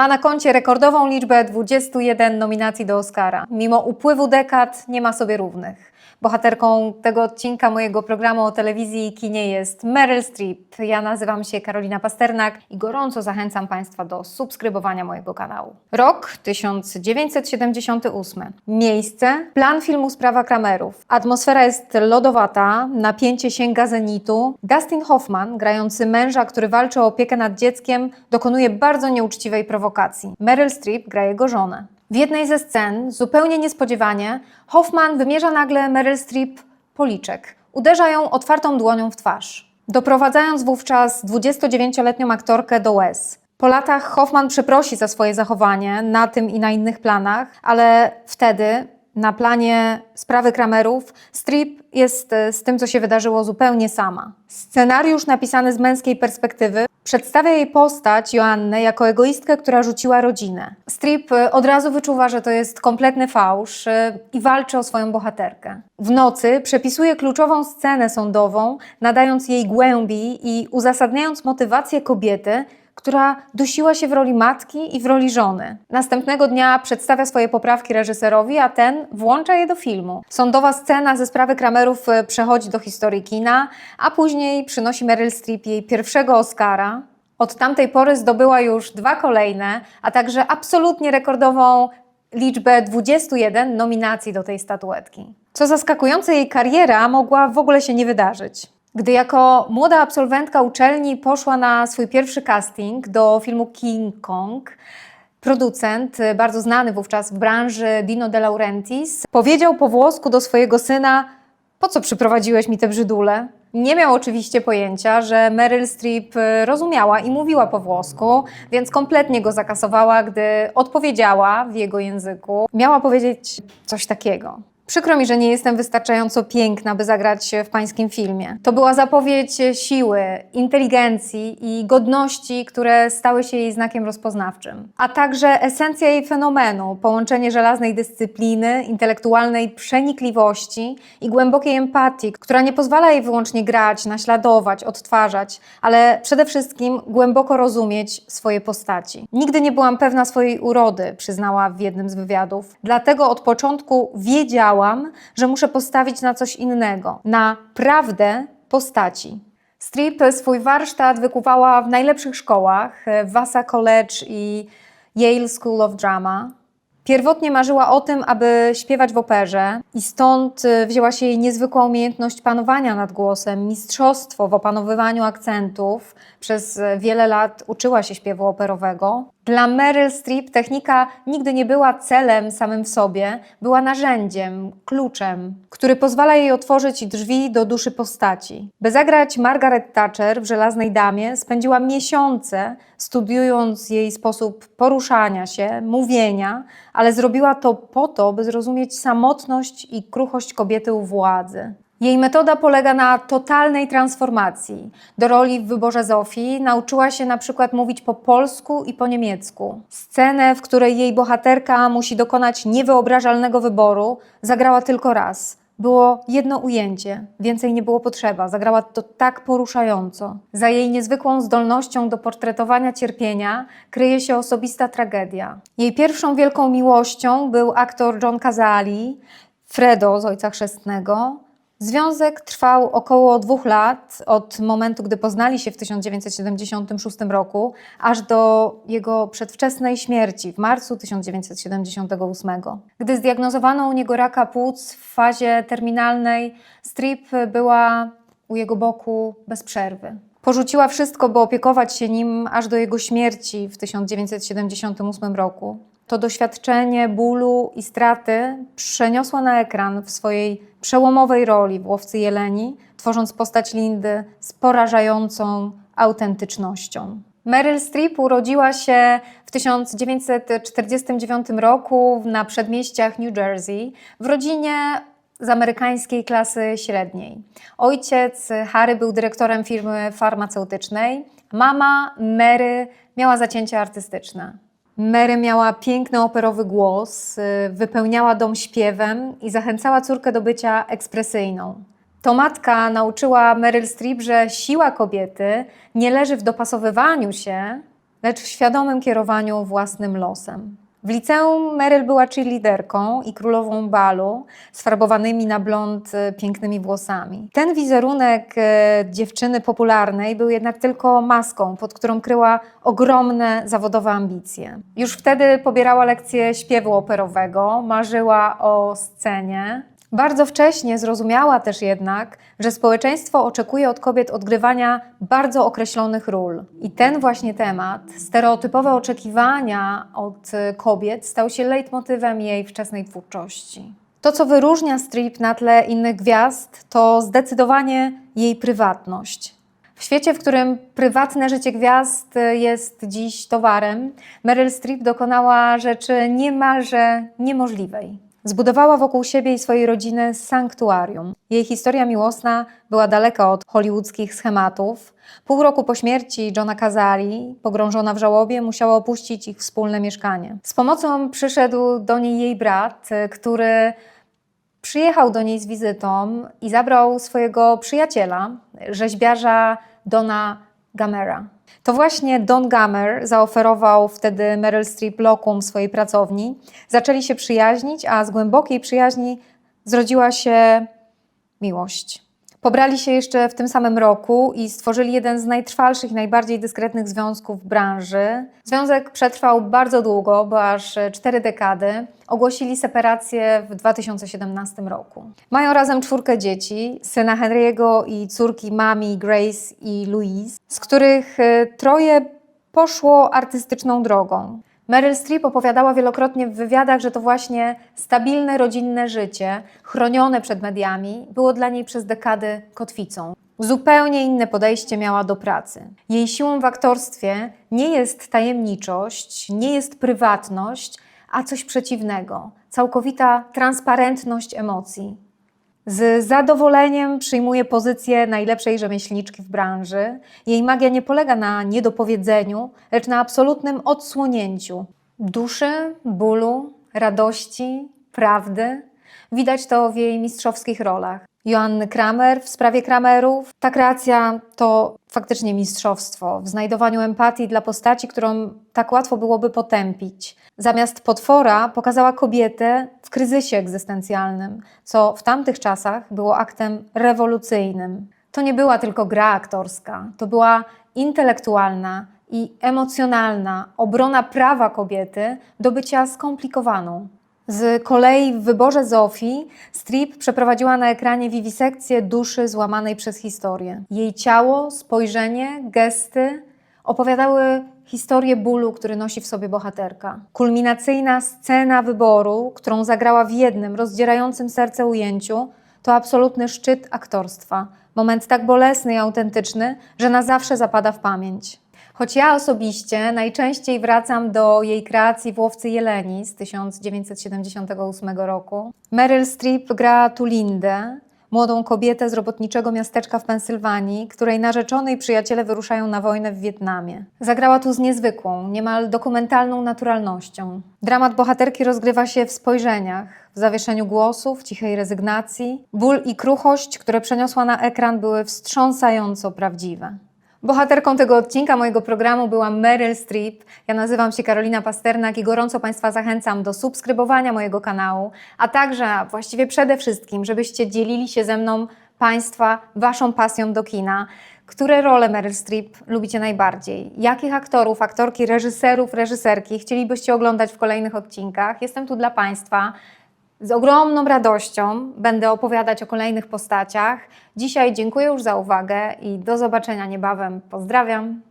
Ma na koncie rekordową liczbę 21 nominacji do Oscara. Mimo upływu dekad nie ma sobie równych. Bohaterką tego odcinka mojego programu o telewizji i kinie jest Meryl Streep. Ja nazywam się Karolina Pasternak i gorąco zachęcam Państwa do subskrybowania mojego kanału. Rok 1978. Miejsce plan filmu Sprawa Kramerów. Atmosfera jest lodowata, napięcie sięga zenitu. Dustin Hoffman, grający męża, który walczy o opiekę nad dzieckiem, dokonuje bardzo nieuczciwej prowokacji. Meryl Streep gra jego żonę. W jednej ze scen, zupełnie niespodziewanie, Hoffman wymierza nagle Meryl Streep policzek. Uderza ją otwartą dłonią w twarz, doprowadzając wówczas 29-letnią aktorkę do łez. Po latach Hoffman przeprosi za swoje zachowanie na tym i na innych planach, ale wtedy na planie sprawy Kramerów Strip jest e, z tym, co się wydarzyło, zupełnie sama. Scenariusz napisany z męskiej perspektywy przedstawia jej postać Joannę jako egoistkę, która rzuciła rodzinę. Strip e, od razu wyczuwa, że to jest kompletny fałsz e, i walczy o swoją bohaterkę. W nocy przepisuje kluczową scenę sądową, nadając jej głębi i uzasadniając motywację kobiety, która dusiła się w roli matki i w roli żony. Następnego dnia przedstawia swoje poprawki reżyserowi, a ten włącza je do filmu. Sądowa scena ze sprawy Kramerów e, przechodzi do historii kina, a później przynosi Meryl Streep jej pierwszego Oscara. Od tamtej pory zdobyła już dwa kolejne, a także absolutnie rekordową liczbę 21 nominacji do tej statuetki. Co zaskakujące, jej kariera mogła w ogóle się nie wydarzyć. Gdy jako młoda absolwentka uczelni poszła na swój pierwszy casting do filmu King Kong, producent, y, bardzo znany wówczas w branży Dino De Laurentiis, powiedział po włosku do swojego syna: Po co przyprowadziłeś mi te brzydule? Nie miał oczywiście pojęcia, że Meryl Streep y, rozumiała i mówiła po włosku, więc kompletnie go zakasowała, gdy odpowiedziała w jego języku. Miała powiedzieć coś takiego. Przykro mi, że nie jestem wystarczająco piękna, by zagrać w pańskim filmie. To była zapowiedź siły, inteligencji i godności, które stały się jej znakiem rozpoznawczym. A także esencja jej fenomenu, połączenie żelaznej dyscypliny, intelektualnej przenikliwości i głębokiej empatii, która nie pozwala jej wyłącznie grać, naśladować, odtwarzać, ale przede wszystkim głęboko rozumieć swoje postaci. Nigdy nie byłam pewna swojej urody, przyznała w jednym z wywiadów. Dlatego od początku wiedziałam, że muszę postawić na coś innego, na prawdę postaci. Strip swój warsztat wykuwała w najlepszych szkołach, w Vassar College i Yale School of Drama. Pierwotnie marzyła o tym, aby śpiewać w operze, i stąd y, wzięła się jej niezwykła umiejętność panowania nad głosem, mistrzostwo w opanowywaniu akcentów. Przez wiele lat uczyła się śpiewu operowego. Dla Meryl Streep technika nigdy nie była celem samym w sobie, była narzędziem, kluczem, który pozwala jej otworzyć drzwi do duszy postaci. By zagrać Margaret Thatcher w Żelaznej Damie, spędziła miesiące studiując jej sposób poruszania się, mówienia, ale zrobiła to po to, by zrozumieć samotność i kruchość kobiety u władzy. Jej metoda polega na totalnej transformacji. Do roli w wyborze Zofii nauczyła się na przykład mówić po polsku i po niemiecku. Scenę, w której jej bohaterka musi dokonać niewyobrażalnego wyboru, zagrała tylko raz. Było jedno ujęcie, więcej nie było potrzeba. Zagrała to tak poruszająco. Za jej niezwykłą zdolnością do portretowania cierpienia kryje się osobista tragedia. Jej pierwszą wielką miłością był aktor John Cazali, Fredo z Ojca Chrzestnego. Związek trwał około dwóch lat, od momentu, gdy poznali się w 1976 roku, aż do jego przedwczesnej śmierci w marcu 1978. Gdy zdiagnozowano u niego raka płuc w fazie terminalnej, Strip była u jego boku bez przerwy. Porzuciła wszystko, by opiekować się nim aż do jego śmierci w 1978 roku. To doświadczenie bólu i straty przeniosła na ekran w swojej przełomowej roli w Łowcy Jeleni, tworząc postać Lindy z porażającą autentycznością. Meryl Streep urodziła się w 1949 roku na przedmieściach New Jersey w rodzinie z amerykańskiej klasy średniej. Ojciec Harry był dyrektorem firmy farmaceutycznej, mama Mary miała zacięcie artystyczne. Mary miała piękny operowy głos, y, wypełniała dom śpiewem i zachęcała córkę do bycia ekspresyjną. To matka nauczyła Meryl Streep, że siła kobiety nie leży w dopasowywaniu się, lecz w świadomym kierowaniu własnym losem. W liceum Meryl była cheerleaderką i królową balu, sfarbowanymi na blond e, pięknymi włosami. Ten wizerunek e, dziewczyny popularnej był jednak tylko maską, pod którą kryła ogromne zawodowe ambicje. Już wtedy pobierała lekcje śpiewu operowego, marzyła o scenie. Bardzo wcześnie zrozumiała też jednak, że społeczeństwo oczekuje od kobiet odgrywania bardzo określonych ról. I ten właśnie temat, stereotypowe oczekiwania od kobiet, stał się leitmotywem jej wczesnej twórczości. To, co wyróżnia Strip na tle innych gwiazd, to zdecydowanie jej prywatność. W świecie, w którym prywatne życie gwiazd jest dziś towarem, Meryl Streep dokonała rzeczy niemalże niemożliwej. Zbudowała wokół siebie i swojej rodziny sanktuarium. Jej historia miłosna była daleka od hollywoodzkich schematów. Pół roku po śmierci Johna Cazali, pogrążona w żałobie, musiała opuścić ich wspólne mieszkanie. Z pomocą przyszedł do niej jej brat, który przyjechał do niej z wizytą i zabrał swojego przyjaciela, rzeźbiarza Dona Gamera. To właśnie Don Gamer zaoferował wtedy Meryl Streep lokum swojej pracowni. Zaczęli się przyjaźnić, a z głębokiej przyjaźni zrodziła się miłość. Pobrali się jeszcze w tym samym roku i stworzyli jeden z najtrwalszych najbardziej dyskretnych związków branży. Związek przetrwał bardzo długo, bo aż cztery dekady. Ogłosili separację w 2017 roku. Mają razem czwórkę dzieci, syna Henry'ego i córki mami Grace i Louise, z których e, troje poszło artystyczną drogą. Meryl Streep opowiadała wielokrotnie w wywiadach, że to właśnie stabilne rodzinne życie, chronione przed mediami, było dla niej przez dekady kotwicą. Zupełnie inne podejście miała do pracy. Jej siłą w aktorstwie nie jest tajemniczość, nie jest prywatność, a coś przeciwnego całkowita transparentność emocji. Z zadowoleniem przyjmuje pozycję najlepszej rzemieślniczki w branży. Jej magia nie polega na niedopowiedzeniu, lecz na absolutnym odsłonięciu duszy, bólu, radości, prawdy. Widać to w jej mistrzowskich rolach. Joanny Kramer w sprawie Kramerów. Ta kreacja to faktycznie mistrzostwo w znajdowaniu empatii dla postaci, którą tak łatwo byłoby potępić. Zamiast potwora pokazała kobietę w kryzysie egzystencjalnym, co w tamtych czasach było aktem rewolucyjnym. To nie była tylko gra aktorska, to była intelektualna i emocjonalna obrona prawa kobiety do bycia skomplikowaną. Z kolei w wyborze Zofii Strip przeprowadziła na ekranie wiwisekcję duszy złamanej przez historię. Jej ciało, spojrzenie, gesty opowiadały historię bólu, który nosi w sobie bohaterka. Kulminacyjna scena wyboru, którą zagrała w jednym rozdzierającym serce ujęciu, to absolutny szczyt aktorstwa. Moment tak bolesny i autentyczny, że na zawsze zapada w pamięć. Choć ja osobiście najczęściej wracam do jej kreacji w Łowcy Jeleni z 1978 roku. Meryl Streep gra tu Lindę, młodą kobietę z robotniczego miasteczka w Pensylwanii, której narzeczony i przyjaciele wyruszają na wojnę w Wietnamie. Zagrała tu z niezwykłą, niemal dokumentalną naturalnością. Dramat bohaterki rozgrywa się w spojrzeniach, w zawieszeniu głosu, w cichej rezygnacji. Ból i kruchość, które przeniosła na ekran, były wstrząsająco prawdziwe. Bohaterką tego odcinka mojego programu była Meryl Streep. Ja nazywam się Karolina Pasternak i gorąco Państwa zachęcam do subskrybowania mojego kanału, a także, właściwie przede wszystkim, żebyście dzielili się ze mną Państwa Waszą pasją do kina. Które role Meryl Streep lubicie najbardziej? Jakich aktorów, aktorki, reżyserów, reżyserki chcielibyście oglądać w kolejnych odcinkach? Jestem tu dla Państwa. Z ogromną radością będę opowiadać o kolejnych postaciach. Dzisiaj dziękuję już za uwagę i do zobaczenia niebawem. Pozdrawiam.